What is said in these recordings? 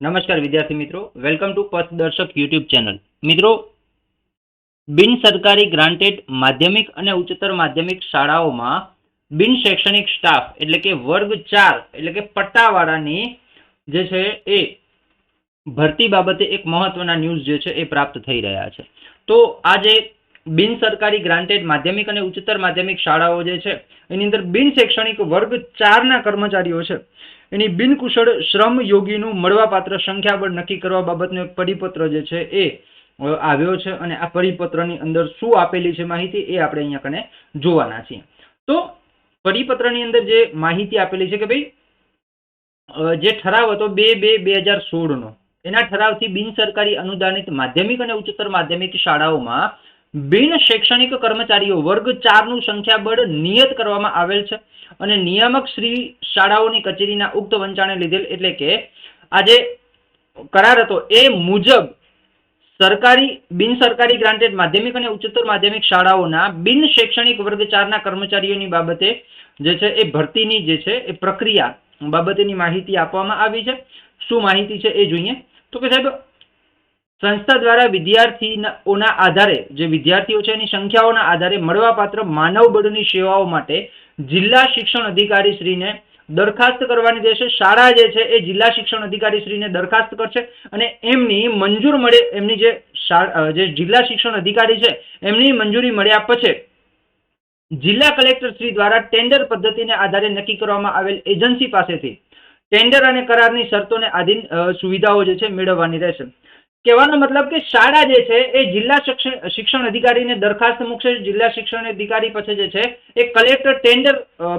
નમસ્કાર વિદ્યાર્થી મિત્રો. Welcome to Pathdarshak YouTube channel મિત્રો, બિન સરકારી ગ્રાન્ટેડ માધ્યમિક અને ઉચ્ચતર માધ્યમિક શાળાઓમાં બિન શૈક્ષણિક સ્ટાફ એટલે કે વર્ગ ચાર એટલે કે પટ્ટાવાળાની જે છે એ ભરતી બાબતે એક મહત્વના ન્યૂઝ જે છે એ પ્રાપ્ત થઈ રહ્યા છે. તો આજે બિન સરકારી ગ્રાન્ટેડ માધ્યમિક અને ઉચ્ચતર માધ્યમિક શાળાઓ જે છે, એની અંદર બિન શૈક્ષણિક વર્ગ ચારના કર્મચારીઓ છે. એની બિનકુશળ શ્રમ યોગીનું મળવાપાત્ર સંખ્યાબળ નક્કી કરવા બાબતનો એક પરિપત્ર જે છે એ આવ્યો છે અને આ પરિપત્રની અંદર શું આપેલી છે માહિતી એ આપણે અહીંયા કને જોવાના છીએ. તો પરિપત્રની અંદર જે માહિતી આપેલી છે કે ભાઈ જે ઠરાવ હતો બે બે બે હજાર સોળનો, એના ઠરાવથી બિનસરકારી અનુદાનિત માધ્યમિક અને ઉચ્ચતર માધ્યમિક શાળાઓમાં બિન શૈક્ષણિક કર્મચારીઓ વર્ગ ચારનું સંખ્યાબળ નિયત કરવામાં આવેલ છે અને નિયામક શ્રી શાળાઓની કચેરીના ઉક્ત વંચાણે લીધેલ એટલે કે આજે કરાર હતો એ મુજબ સરકારી, બિન સરકારી ગ્રાન્ટેડ માધ્યમિક અને ઉચ્ચતર માધ્યમિક શાળાઓના બિન શૈક્ષણિક વર્ગ ચારના કર્મચારીઓની બાબતે જે છે એ ભરતીની જે છે એ પ્રક્રિયા બાબતેની માહિતી આપવામાં આવી છે. શું માહિતી છે એ જોઈએ. તો કે સાહેબ સંસ્થા દ્વારા વિદ્યાર્થીઓના આધારે, જે વિદ્યાર્થીઓ છે એની સંખ્યાઓના આધારે મળવાપાત્ર માનવબળની સેવાઓ માટે જિલ્લા શિક્ષણ અધિકારી શ્રીને દરખાસ્ત કરવાની રહેશે શાળા જે છે એ જિલ્લા શિક્ષણ અધિકારી શ્રીને દરખાસ્ત કરશે અને એમની મંજૂર મળે, એમની જે જે જિલ્લા શિક્ષણ અધિકારી છે, એમની મંજૂરી મળ્યા પછી જિલ્લા કલેક્ટર શ્રી દ્વારા ટેન્ડર પદ્ધતિને આધારે નક્કી કરવામાં આવેલ એજન્સી પાસેથી ટેન્ડર અને કરારની શરતોને આધીન સુવિધાઓ જે છે મેળવવાની રહેશે. કહેવાનો મતલબ કે શાળા જે છે એ જિલ્લા શિક્ષણ અધિકારીને દરખાસ્ત મૂકશે. જિલ્લા શિક્ષણ અધિકારી પછી જે છે એ કલેક્ટર ટેન્ડર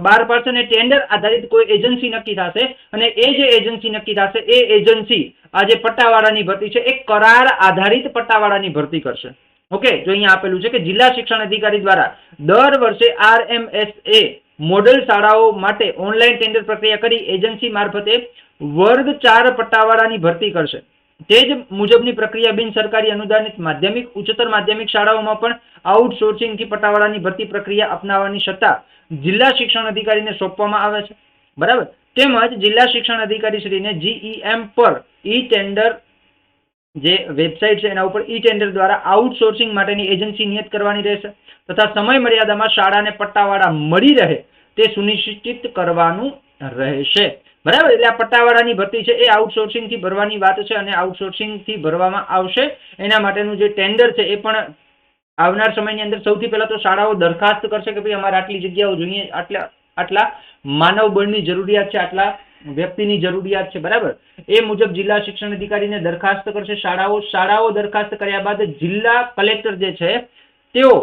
બહાર પાડશે અને ટેન્ડર આધારિત કોઈ એજન્સી નક્કી થશે અને એ જે એજન્સી નક્કી થશે એ એજન્સી આ જે પટ્ટાવાળાની ભરતી છે. એ કરાર આધારિત પટ્ટાવાળાની ભરતી કરશે. ઓકે જો અહીંયા આપેલું છે કે જિલ્લા શિક્ષણ અધિકારી દ્વારા દર વર્ષે આરએમએસએ મોડેલ શાળાઓ માટે ઓનલાઈન ટેન્ડર પ્રક્રિયા કરી એજન્સી મારફતે વર્ગ ચાર પટ્ટાવાળાની ભરતી કરશે. તે જ મુજબની પ્રક્રિયા બિન સરકારી અનુદાનિત માધ્યમિક, ઉચ્ચતર માધ્યમિક શાળાઓમાં પણ આઉટસોર્સિંગથી પટ્ટાવાળાની ભરતી પ્રક્રિયા અપનાવવાની સત્તા જિલ્લા શિક્ષણ અધિકારીને સોંપવામાં આવે છે. બરાબર? તેમજ જિલ્લા શિક્ષણ અધિકારી શ્રીને જીઈએમ પર ઈ ટેન્ડર જે વેબસાઇટ છે એના ઉપર ઈ ટેન્ડર દ્વારા આઉટસોર્સિંગ માટેની એજન્સી નિયત કરવાની રહેશે તથા સમય મર્યાદામાં શાળાને પટ્ટાવાળા મળી રહે તે સુનિશ્ચિત કરવાનું રહેશે. બરાબર? એટલે આ પટ્ટાવાળાની ભરતી છે એ આઉટસોર્સિંગથી ભરવાની વાત છે અને આઉટસોર્સિંગથી ભરવામાં આવશે. એના માટેનું જે ટેન્ડર છે એ પણ આવનાર સમયની અંદર સૌથી પહેલા તો શાળાઓ દરખાસ્ત કરશે કે ભાઈ અમારે આટલી જગ્યાઓ જોઈએ, આટલા આટલા માનવ બળની જરૂરિયાત છે, આટલા વ્યક્તિની જરૂરિયાત છે, બરાબર? એ મુજબ જિલ્લા શિક્ષણ અધિકારીને દરખાસ્ત કરશે શાળાઓ. શાળાઓ દરખાસ્ત કર્યા બાદ જિલ્લા કલેક્ટર જે છે, તેઓ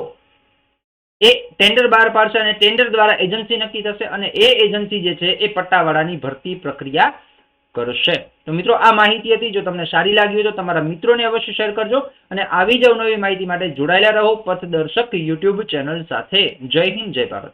એ ટેન્ડર બહાર પાડશે અને ટેન્ડર દ્વારા એજન્સી નક્કી થશે અને એ એજન્સી જે છે એ પટ્ટાવાળાની ભરતી પ્રક્રિયા કરશે. તો મિત્રો, આ માહિતી હતી. જો તમને સારી લાગી હોય તો તમારા મિત્રોને અવશ્ય શેર કરજો અને આવી જ અવનવી માહિતી માટે જોડાયેલા રહો પથદર્શક યુટ્યુબ ચેનલ સાથે. જય હિન્દ, જય ભારત.